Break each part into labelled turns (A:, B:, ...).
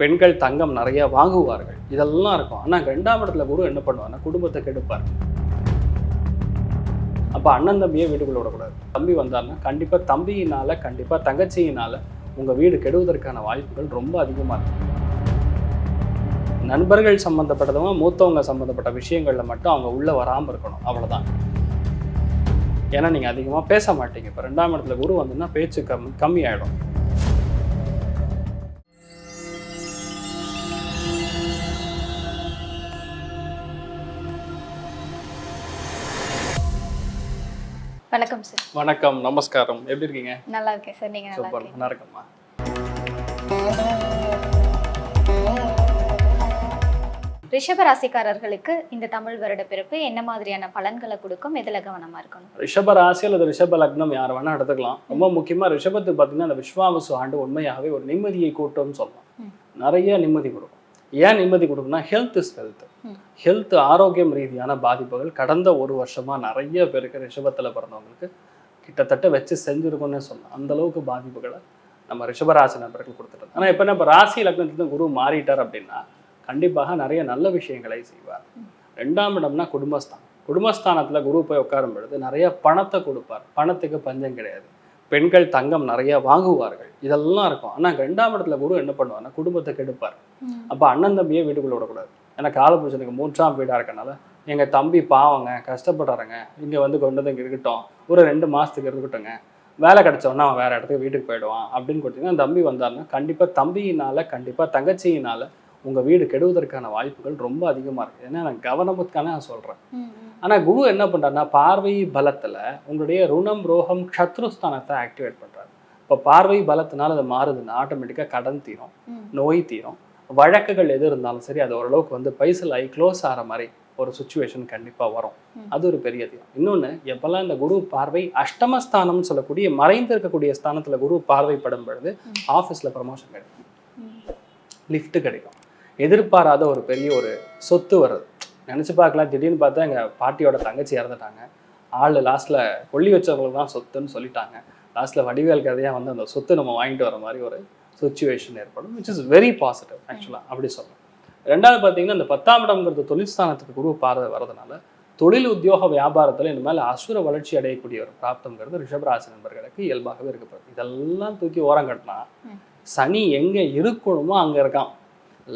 A: பெண்கள் தங்கம் நிறைய வாங்குவார்கள். இதெல்லாம் இருக்கும். ஆனால் ரெண்டாம் இடத்துல குரு என்ன பண்ணுவார்னா குடும்பத்தை கெடுப்பார். அப்போ அண்ணன் தம்பியே வீட்டுக்குள்ள விடக்கூடாது. தம்பி வந்தாருன்னா கண்டிப்பாக தம்பியினால கண்டிப்பாக தங்கச்சியினால உங்கள் வீடு கெடுவதற்கான வாய்ப்புகள் ரொம்ப அதிகமாக இருக்கும் நண்பர்கள் சம்மந்தப்பட்டதவங்க மூத்தவங்க சம்மந்தப்பட்ட விஷயங்களில் மட்டும் அவங்க உள்ளே வராமல் இருக்கணும். அவ்வளவுதான். ஏன்னா நீங்கள் அதிகமாக பேச மாட்டீங்க. இப்போ ரெண்டாம் இடத்துல குரு வந்துன்னா பேச்சு கம் கம்மி
B: வணக்கம் சார்.
A: வணக்கம் நமஸ்காரம். எப்படி இருக்கீங்க?
B: நல்லா இருக்கேன் சார் நீங்க நல்லா
A: சூப்பர் நல்லா இருக்கம்மா
B: ரிஷப ராசிக்காரர்களுக்கு இந்த தமிழ் வருட பிறப்பு என்ன மாதிரியான பலன்களை கொடுக்கும்? எதுல கவனமா இருக்கணும்?
A: ரிஷப ராசி அல்லது ரிஷப லக்னம் யார் வேணா எடுத்துக்கலாம். ரொம்ப முக்கியமா ரிஷபத்துக்கு பார்த்தீங்கன்னா அந்த விஸ்வாவசு ஆண்டு உண்மையாகவே ஒரு நிம்மதியை கூட்டும்னு சொல்லலாம். நிறைய நிம்மதி கொடுக்கும் ஏன் நிம்மதி கொடுக்கும்னா ஹெல்த் இஸ் வெல்த்
B: ம்.
A: ஹெல்த் ஆரோக்கியம் ரீதியான பாதிப்புகள் கடந்த ஒரு வருஷமா நிறைய பேருக்கு ரிஷபத்துல பிறந்தவங்களுக்கு கிட்டத்தட்ட வச்சு செஞ்சிருக்கும்னு சொல்லலாம். அந்த அளவுக்கு பாதிப்புகளை நம்ம ரிஷபராசி நபர்கள் கொடுத்துட்டோம். ஆனா இப்போ நம்ம ராசி லக்னத்துக்கு குரு மாறிட்டார் அப்படின்னா கண்டிப்பாக நிறைய நல்ல விஷயங்களை செய்வார். ரெண்டாம் இடம்னா குடும்பஸ்தானம். குடும்பஸ்தானத்துல குரு போய் உட்காரும் பொழுது நிறைய பணத்தை கொடுப்பார். பணத்துக்கு பஞ்சம் கிடையாது. பெண்கள் தங்கம் நிறைய வாங்குவார்கள். இதெல்லாம் இருக்கும். ஆனா ரெண்டாம் இடத்துல குரு என்ன பண்ணுவார்னா குடும்பத்தை கெடுப்பார். அப்போ அண்ணன் தம்பியே வீட்டுக்குள்ள விடக்கூடாது. ஏன்னா காலபுருஷனுக்கு மூன்றாம் வீடா இருக்கனால எங்க தம்பி பாவங்க கஷ்டப்படுறாங்க இங்க வந்து கொண்டு வந்து இங்க இருக்கட்டும். ஒரு ரெண்டு மாசத்துக்கு இருக்கட்டுங்க வேலை கிடைச்சோன்னா அவன் வேற இடத்துக்கு வீட்டுக்கு போயிடுவான் அப்படின்னு கொடுத்தீங்கன்னா தம்பி வந்தாருன்னா கண்டிப்பா தம்பியினால கண்டிப்பா தங்கச்சியினால உங்க வீடு கெடுவதற்கான வாய்ப்புகள் ரொம்ப அதிகமா இருக்கு. ஏன்னா நான் கவனமுக்கான நான் சொல்றேன். ஆனா குரு என்ன பண்றாருன்னா பார்வை பலத்துல உங்களுடைய ருணம் ரோகம் சத்ருஸ்தானத்தை ஆக்டிவேட் பண்றாரு. இப்போ பார்வை பலத்தினால அது மாறுதுன்னா ஆட்டோமேட்டிக்கா கடன் தீரும் நோய் தீரும். வழக்குகள் எது இருந்தாலும் சரி அது ஓரளவுக்கு வந்து பைசல் ஆகி க்ளோஸ் ஆகிற மாதிரி ஒரு சுச்சுவேஷன் கண்டிப்பா வரும். அது ஒரு பெரிய தீரம். இன்னொன்னு எப்பெல்லாம் இந்த குரு பார்வை அஷ்டமஸ்தானம்னு சொல்லக்கூடிய மறைந்து இருக்கக்கூடிய ஸ்தானத்துல குரு பார்வைப்படும் பொழுது. ஆஃபீஸில் ப்ரமோஷன் கிடைக்கும். லிஃப்ட் கிடைக்கும். எதிர்பாராத ஒரு பெரிய ஒரு சொத்து வருது. நினச்சி பார்க்கலாம். திடீர்னு பார்த்தா எங்கள் பாட்டியோட தங்கச்சி இறந்துட்டாங்க. ஆள் லாஸ்ட்டில் கொல்லி வச்சவங்களுக்கு தான் சொத்துன்னு சொல்லிட்டாங்க. லாஸ்ட்டில் வடிவேல் கதையாக வந்து அந்த சொத்து நம்ம வாங்கிட்டு வர மாதிரி ஒரு சுச்சுவேஷன் ஏற்படும் விச் இஸ் வெரி பாசிட்டிவ் ஆக்சுவலாக அப்படி சொல்லலாம். ரெண்டாவது பார்த்தீங்கன்னா இந்த பத்தாம் இடம்ங்கிறது தொழில் ஸ்தானத்துக்கு குரு பார்வை வரதுனால தொழில் உத்தியோக வியாபாரத்தில் இந்த மேலே அசுர வளர்ச்சி அடையக்கூடிய ஒரு பிராப்தம்ங்கிறது ரிஷபராசி நண்பர்களுக்கு இயல்பாகவே இருக்கப்படுது இதெல்லாம் தூக்கி ஓரம் கட்டினா. சனி எங்கே இருக்கணுமோ அங்கே இருக்கான்.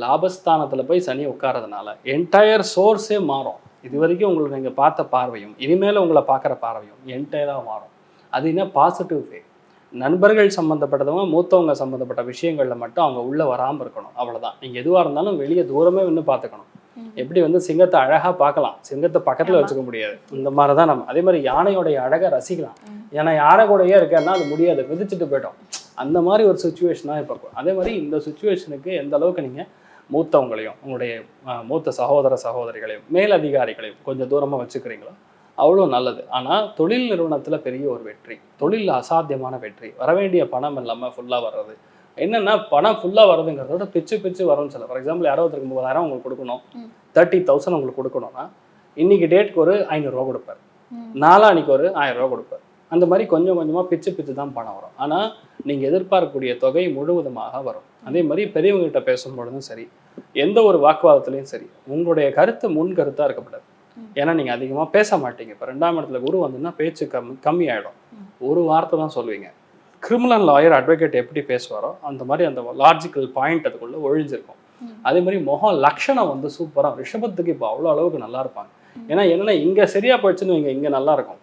A: லாபஸ்தானத்தில் போய் சனி உட்காரதுனால என்டையர் சோர்ஸே மாறும். இது வரைக்கும் உங்களுக்கு நீங்கள் பார்த்த பார்வையும் இனிமேல் உங்களை பார்க்குற பார்வையும் என்டையராக மாறும். அது என்ன? பாசிட்டிவ் வே நண்பர்கள் சம்மந்தப்பட்டவங்க மூத்தவங்க சம்மந்தப்பட்ட விஷயங்களில் மட்டும் அவங்க உள்ளே வராமல் இருக்கணும். அவ்வளவுதான். நீங்கள் எதுவாக இருந்தாலும் வெளியே தூரமே நின்று பார்த்துக்கணும். எப்படி வந்து சிங்கத்தை அழகாக பார்க்கலாம். சிங்கத்தை பக்கத்தில். வச்சுக்க முடியாது. இந்த மாதிரி தான் நம்ம. அதே மாதிரி யானையோடைய அழகை ரசிக்கலாம். ஏன்னா யானை கூடயே இருக்கேன்னா அது முடியாது. மிதிச்சுட்டு போயிட்டோம் அந்த மாதிரி ஒரு சுச்சுவேஷனாக இப்போ இருக்கும். அதே மாதிரி இந்த சுச்சுவேஷனுக்கு எந்த அளவுக்கு நீங்கள் மூத்தவங்களையும் உங்களுடைய மூத்த சகோதர சகோதரிகளையும் மேல் அதிகாரிகளையும் கொஞ்சம் தூரமாக வச்சுக்கிறீங்களோ? அவ்வளோ நல்லது. ஆனால் தொழில் நிறுவனத்தில் பெரிய ஒரு வெற்றி. தொழில் அசாத்தியமான வெற்றி. வரவேண்டிய பணம் இல்லாமல் ஃபுல்லாக வர்றது. என்னன்னா பணம் ஃபுல்லாக வருதுங்கிறத விட பிச்சு பிச்சு வரும்னு சொல்ல ஃபார் எக்ஸாம்பிள் யாரோ ஒருத்தருக்கு முப்பதாயிரம் உங்களுக்கு கொடுக்கணும். தேர்ட்டி தௌசண்ட் உங்களுக்கு கொடுக்கணும்னா இன்னைக்கு டேட்க்கு ஒரு ஐநூறுரூவா கொடுப்பார்.
B: ம்.
A: நாளானிக்கு ஒரு ஆயிரம் ரூபா கொடுப்பார். அந்த மாதிரி கொஞ்சம் கொஞ்சமாக பிச்சு பிச்சு தான் பணம் வரும். ஆனால் நீங்கள் எதிர்பார்க்கக்கூடிய தொகை முழுவதுமாக வரும். அதே மாதிரி பெரியவங்ககிட்ட பேசும்பொழுதும் சரி எந்த ஒரு வாக்குவாதத்துலையும் சரி உங்களுடைய கருத்து முன் கருத்தாக இருக்கப்படாது.
B: ம்.
A: ஏன்னா நீங்கள் அதிகமாக பேச மாட்டீங்க. இப்போ ரெண்டாம் இடத்துல குரு வந்துன்னா பேச்சு கம் கம்மி ஆகிடும்
B: ம்.
A: ஒரு வார்த்தை தான் சொல்லுவீங்க. கிரிமினல் லாயர் அட்வொகேட் எப்படி பேசுவாரோ அந்த மாதிரி அந்த லாஜிக்கல் பாயிண்ட் அதுக்குள்ளே ஒழிஞ்சிருக்கும். அதே மாதிரி முகம் லக்ஷணம் வந்து சூப்பராக ரிஷபத்துக்கு இப்போ அவ்வளோ அளவுக்கு நல்லா இருப்பாங்க. ஏன்னா என்னன்னா இங்கே சரியா போயிடுச்சுன்னு இங்கே இங்கே நல்லா இருக்கும்.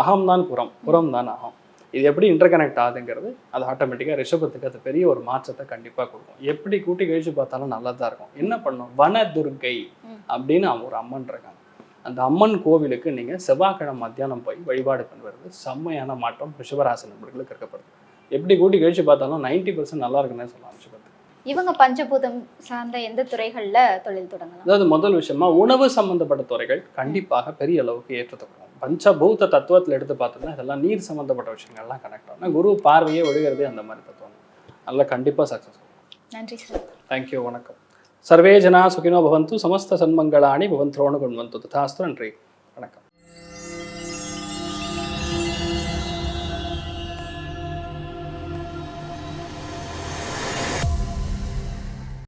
A: அகம் தான் புறம் புறம் தான் அகம். இது எப்படி இன்டர்கனெக்ட் ஆகுதுங்கிறது அது ஆட்டோமேட்டிக்காக ரிஷபத்துக்கு அது பெரிய ஒரு மாற்றத்தை கண்டிப்பாக கொடுக்கும். எப்படி கூட்டி கழிச்சு பார்த்தாலும் நல்லா தான் இருக்கும். என்ன பண்ணணும் வனதுர்கை
B: ம்.
A: அப்படின்னு அவங்க ஒரு அம்மன் இருக்காங்க. அந்த அம்மன் கோவிலுக்கு நீங்கள் செவ்வாய்க்கிழமை மத்தியானம் போய் வழிபாடு பண்ணுறது செம்மையான மாற்றம் ரிஷபராசி நண்பர்களுக்கு இருக்கப்படுது. எப்படி கூட்டி கழிச்சு பார்த்தாலும் நைன்டி பர்சன்ட் நல்லா இருக்குன்னே சொல்லலாம் ரிஷபத்துக்கு.
B: இவங்க பஞ்சபூதம் சார்ந்த எந்த துறைகள்ல தொழில் தொடங்கலாம்?
A: அதாவது முதல் விஷயமா உணவு சம்பந்தப்பட்ட துறைகள் கண்டிப்பாக பெரிய அளவுக்கு ஏற்றத்தை பஞ்சபூத தத்துவத்தில் எடுத்து பார்த்தோம்னா இதெல்லாம் நீர் சம்பந்தப்பட்ட விஷயங்கள்லாம் கனெக்ட் ஆகும். குரு பார்வையே விழுகிறதே அந்த மாதிரி தத்துவம். அதெல்லாம் கண்டிப்பாக சக்ஸஸ்
B: நன்றி சார்.
A: தேங்க்யூ வணக்கம். சர்வே ஜனா சுகினோ பவந்து சமஸ்த சன்மங்களாணி பவந்த்ரோணு குண்வந்து ததாஸ்து நன்றி. வணக்கம்.